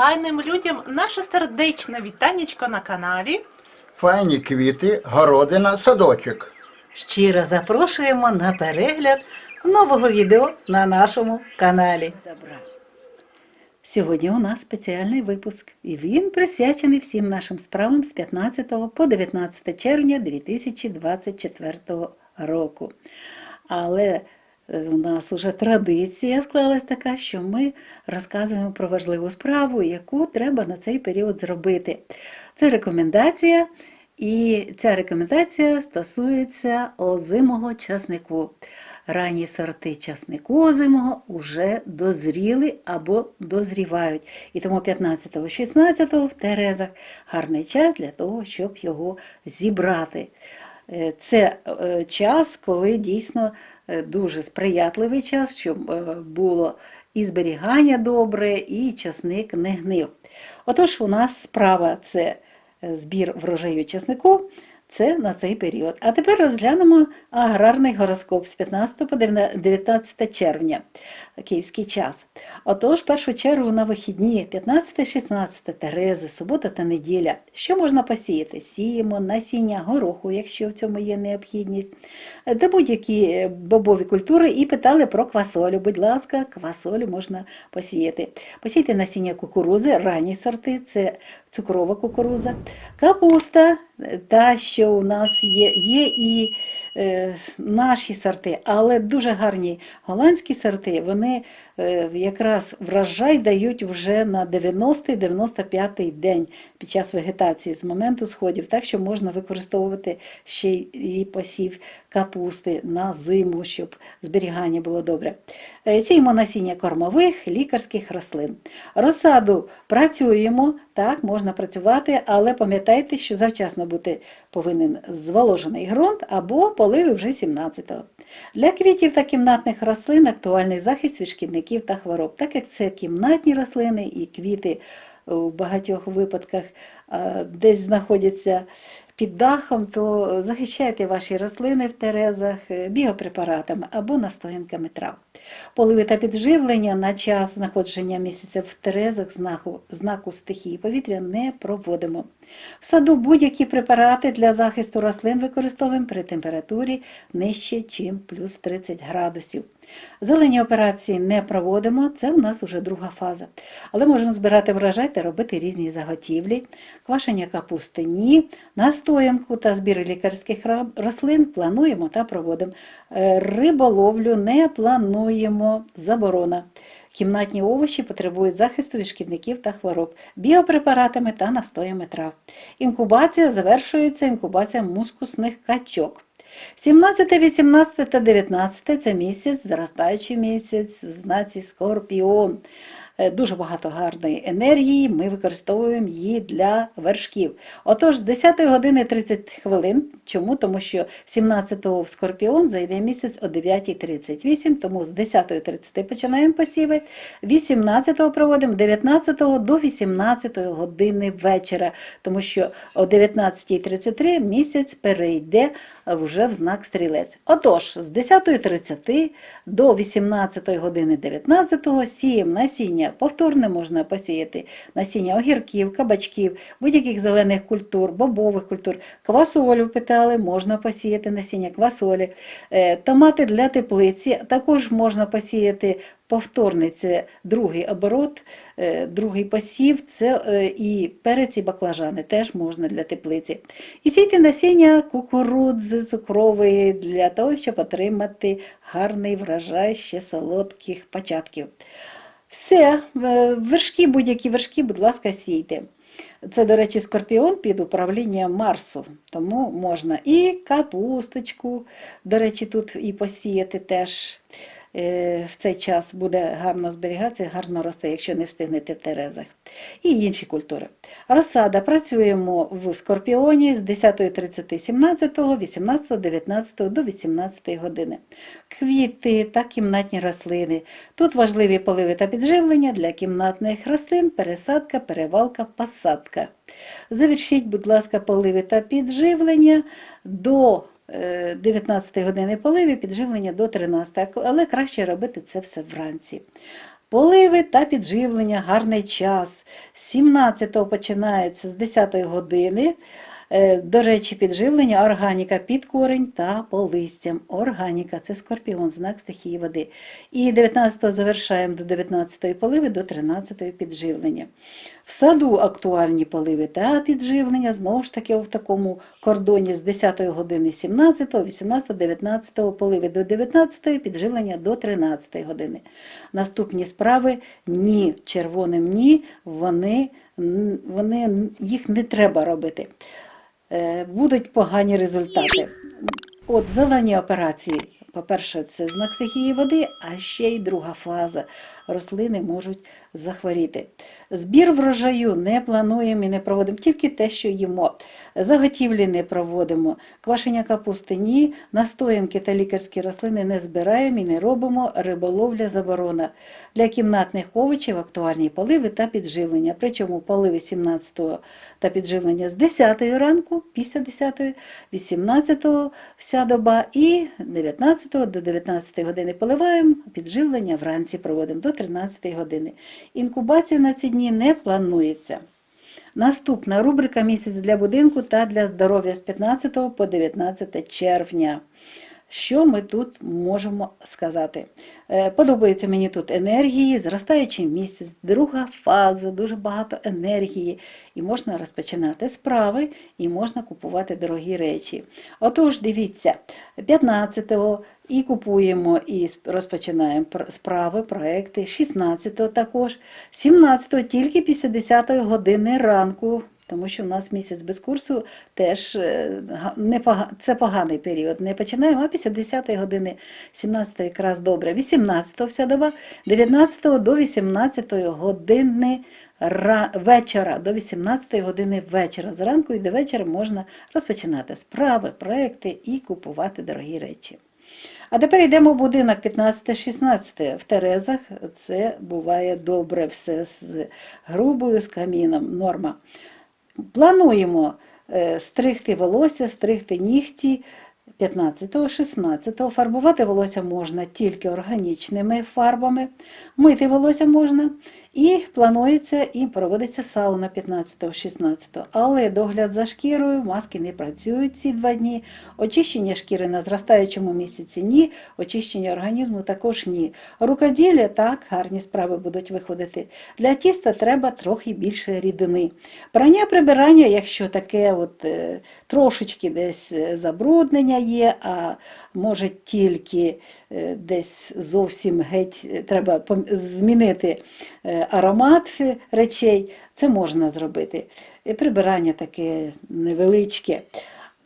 файним людям наше сердечне вітанечко на каналі. Файні квіти, городина, садочок. Щиро запрошуємо на перегляд нового відео на нашому каналі. Сьогодні у нас спеціальний випуск, і він присвячений всім нашим справам з 15 по 19 червня 2024 року. Але у нас уже традиція склалась така, що ми розказуємо про важливу справу, яку треба на цей період зробити. Це рекомендація, і ця рекомендація стосується озимого часнику. Ранні сорти часнику озимого вже дозріли або дозрівають. І тому 15-16 в Терезах гарний час для того, щоб його зібрати. Е, Це е, час, коли дійсно е, дуже сприятливий час, щоб було і зберігання добре, і часник не гнив. Отож, у нас справа це збір врожаю часнику. Це на цей період. А тепер розглянемо аграрний гороскоп з 15 по 19 червня, київський час. Отож, в першу чергу на вихідні 15-16 Терези, субота та неділя. Що можна посіяти? Сіємо насіння гороху, якщо в цьому є необхідність, та будь-які е, бобові культури і питали про квасолю. Будь ласка, квасолю можна посіяти. Посійте насіння кукурузи, ранні сорти, це цукрова кукуруза, капуста, та що у нас є, є і наші сорти, але дуже гарні голландські сорти, вони е, якраз врожай дають вже на 90-95 день під час вегетації з моменту сходів, так що можна використовувати ще й посів капусти на зиму, щоб зберігання було добре. Е, Сіємо насіння кормових, лікарських рослин. Розсаду працюємо, так, можна працювати, але пам'ятайте, що завчасно бути повинен зволожений ґрунт або поливи вже 17-го. Для квітів та кімнатних рослин актуальний захист від шкідників та хвороб, так як це кімнатні рослини і квіти у багатьох випадках десь знаходяться під дахом, то захищайте ваші рослини в терезах е, біопрепаратами або настоянками трав. Поливи та підживлення на час знаходження місяця в терезах знаку, знаку стихії повітря не проводимо. В саду будь-які препарати для захисту рослин використовуємо при температурі нижче, ніж плюс 30 градусів. Зелені операції не проводимо, це у нас вже друга фаза. Але можемо збирати врожай та робити різні заготівлі, квашення капусти ні, настоянку та збір лікарських рослин плануємо та проводимо. Е, Риболовлю не плануємо, заборона. Кімнатні овочі потребують захисту від шкідників та хвороб, біопрепаратами та настоями трав. Інкубація завершується інкубація мускусних качок. 17, 18 та 19 це місяць, зростаючий місяць в знаці Скорпіон. Е, Дуже багато гарної енергії, ми використовуємо її для вершків. Отож, з 10 години 30 хвилин. Чому? Тому що 17-го в Скорпіон зайде місяць о 9.38, тому з 10.30 починаємо посіви, 18-го проводимо 19-го до 18 години вечора, тому що о 19.33 місяць перейде вже в знак стрілець. Отож, з 10.30 до 18 години 19 сіємо насіння. Повторне можна посіяти насіння огірків, кабачків, будь-яких зелених культур, бобових культур. Квасолю питали, можна посіяти насіння квасолі. Е, Томати для теплиці також можна посіяти повторний, це другий оборот, е, другий посів, це е, і перець і баклажани теж можна для теплиці. І сійте насіння кукурудзи цукрової для того, щоб отримати гарний врожай ще солодких початків. Все, е, вершки, будь-які вершки, будь ласка, сійте. Це, до речі, скорпіон під управлінням Марсу, тому можна і капусточку, до речі, тут і посіяти теж. Е, В цей час буде гарно зберігатися, гарно росте, якщо не встигнете в терезах. І інші культури. Розсада. Працюємо в Скорпіоні з 10.30, 17, 18, 19 до 18 години. Квіти та кімнатні рослини. Тут важливі поливи та підживлення для кімнатних рослин, пересадка, перевалка, посадка. Завершіть, будь ласка, поливи та підживлення до 19 години поливи, підживлення до 13, але краще робити це все вранці. Поливи та підживлення гарний час. З 17-го починається з 10-ї години. Е, До речі, підживлення органіка під корень та по листям. Органіка це скорпіон, знак стихії води. І 19-го завершаємо до 19-ї поливи, до 13-ї підживлення. В саду актуальні поливи та підживлення, знову ж таки, в такому кордоні з 10 години 17, 18, 19 поливи до 19, підживлення до 13 години. Наступні справи ні, червоним ні, вони, вони, їх не треба робити. Е, Будуть погані результати. От зелені операції. По-перше, це знак стихії води, а ще й друга фаза. Рослини можуть захворіти. Збір врожаю не плануємо і не проводимо, тільки те, що їмо. Заготівлі не проводимо, квашення капусти ні, настоянки та лікарські рослини не збираємо і не робимо, риболовля заборона. Для кімнатних овочів актуальні поливи та підживлення. Причому поливи 17-го та підживлення з 10 ранку, після 10, 18 вся доба і 19 до 19 години поливаємо, підживлення вранці проводимо до 13 години. Інкубація на ці дні не планується. Наступна рубрика Місяць для будинку та для здоров'я з 15 по 19 червня. Що ми тут можемо сказати? Е, Подобається мені тут енергії, зростаючий місяць, друга фаза, дуже багато енергії, і можна розпочинати справи, і можна купувати дорогі речі. Отож, дивіться, 15-го і купуємо, і розпочинаємо справи, проекти, 16-го також, 17-го тільки після 10-ї години ранку. Тому що у нас місяць без курсу теж е, не пога- це поганий період. Не починаємо, а після 10-ї години, 17 якраз добре, 18 вся доба, 19-го до 18-ї години ра- вечора, до 18 години вечора. Зранку і до вечора можна розпочинати справи, проекти і купувати дорогі речі. А тепер йдемо в будинок 15-16 в Терезах. Це буває добре все з грубою, з каміном, норма. Плануємо е, стригти волосся, стригти нігті 15-16. Фарбувати волосся можна тільки органічними фарбами, мити волосся можна. І планується і проводиться сауна 15-16. Але догляд за шкірою, маски не працюють ці два дні. Очищення шкіри на зростаючому місяці ні, очищення організму також ні. Рукоділля так, гарні справи будуть виходити. Для тіста треба трохи більше рідини. Прання прибирання, якщо таке от, е, трошечки десь е, забруднення є, а може тільки е, десь зовсім геть треба змінити аромат речей, це можна зробити. Прибирання таке невеличке.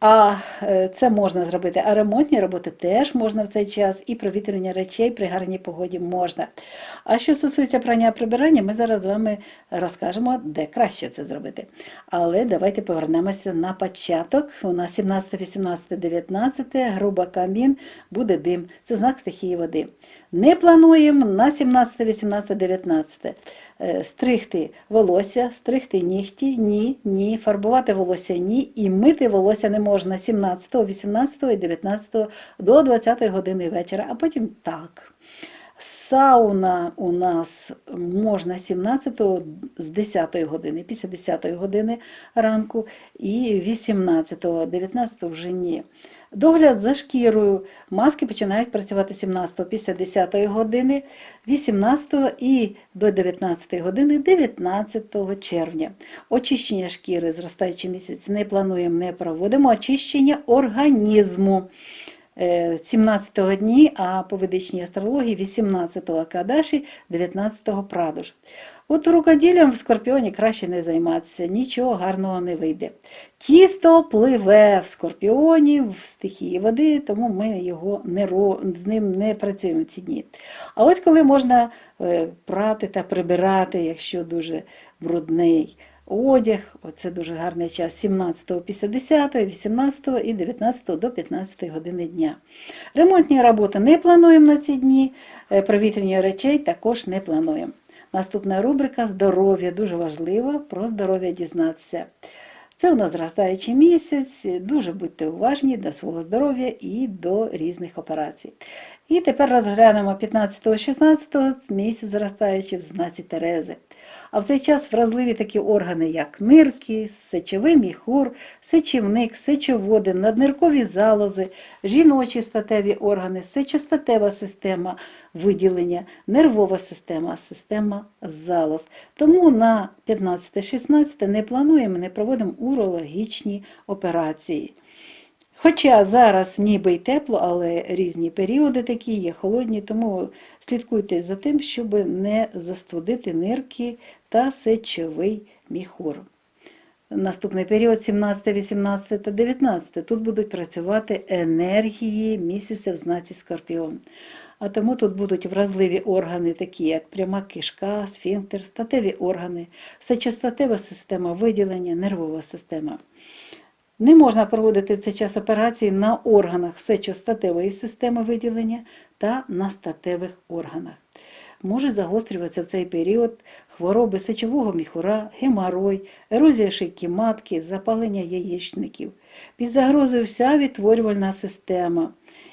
А е, це можна зробити. А ремонтні роботи теж можна в цей час, і провітрення речей при гарній погоді можна. А що стосується прання прибирання, ми зараз з вами розкажемо, де краще це зробити. Але давайте повернемося на початок. У нас 17, 18, 19, груба камін, буде дим. Це знак стихії води. Не плануємо на 17, 18, 19 е, стригти волосся, стригти нігті, ні, ні, фарбувати волосся ні, і мити волосся не можна 17, 18 і 19 до 20 години вечора, а потім так. Сауна у нас можна 17 з 10 години, після 10 години ранку і 18, 19 вже ні. Догляд за шкірою. Маски починають працювати 17 після 10 години, 18 і до 19 години 19 червня. Очищення шкіри, зростаючий місяць, не плануємо, не проводимо. Очищення організму. Е, 17 дні, а по ведичній астрології 18-го Акадаші, 19-го Прадуш. От рукоділлям в Скорпіоні краще не займатися, нічого гарного не вийде. Тісто пливе в Скорпіоні, в стихії води, тому ми його не з ним не працюємо ці дні. А ось коли можна е, прати та прибирати, якщо дуже брудний одяг, оце дуже гарний час 17 після 10, 18 і 19 до 15 години дня. Ремонтні роботи не плануємо на ці дні, е, провітрення речей також не плануємо. Наступна рубрика здоров'я. Дуже важливо про здоров'я дізнатися. Це у нас зростаючий місяць. Дуже будьте уважні до свого здоров'я і до різних операцій. І тепер розглянемо 15-16 місяць зростаючий в знаці Терези. А в цей час вразливі такі органи, як нирки, сечовий міхур, сечівник, сечоводи, надниркові залози, жіночі статеві органи, сечостатева система виділення, нервова система, система залоз. Тому на 15-16 не плануємо, не проводимо урологічні операції. Хоча зараз ніби й тепло, але різні періоди такі є, холодні, тому слідкуйте за тим, щоб не застудити нирки та сечовий міхур. Наступний період 17, 18 та 19. Тут будуть працювати енергії місяця в знаці Скорпіон. А тому тут будуть вразливі органи, такі як пряма кишка, сфінктер, статеві органи, сечостатева система виділення, нервова система. Не можна проводити в цей час операції на органах сечостатевої системи виділення та на статевих органах. Можуть загострюватися в цей період хвороби сечового міхура, геморой, ерозія шийки матки, запалення яєчників. Під загрозою вся відтворювальна система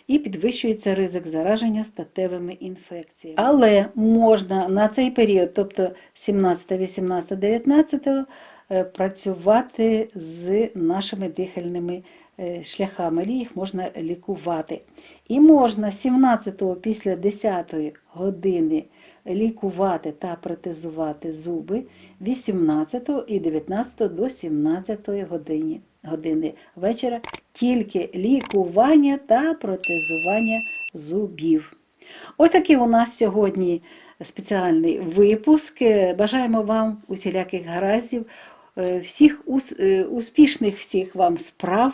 і підвищується ризик зараження статевими інфекціями. Але можна на цей період, тобто 17, 18, 19, е, працювати з нашими дихальними е, шляхами, їх можна лікувати. І можна 17-го після 10-ї години лікувати та протезувати зуби 18 і 19 до 17 години, години вечора тільки лікування та протезування зубів. Ось такий у нас сьогодні спеціальний випуск. Бажаємо вам усіляких гараздів, е, всіх е, успішних всіх вам справ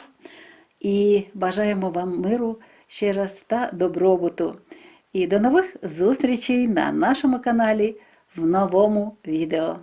і бажаємо вам миру ще раз та добробуту. І до нових зустрічей на нашому каналі в новому відео.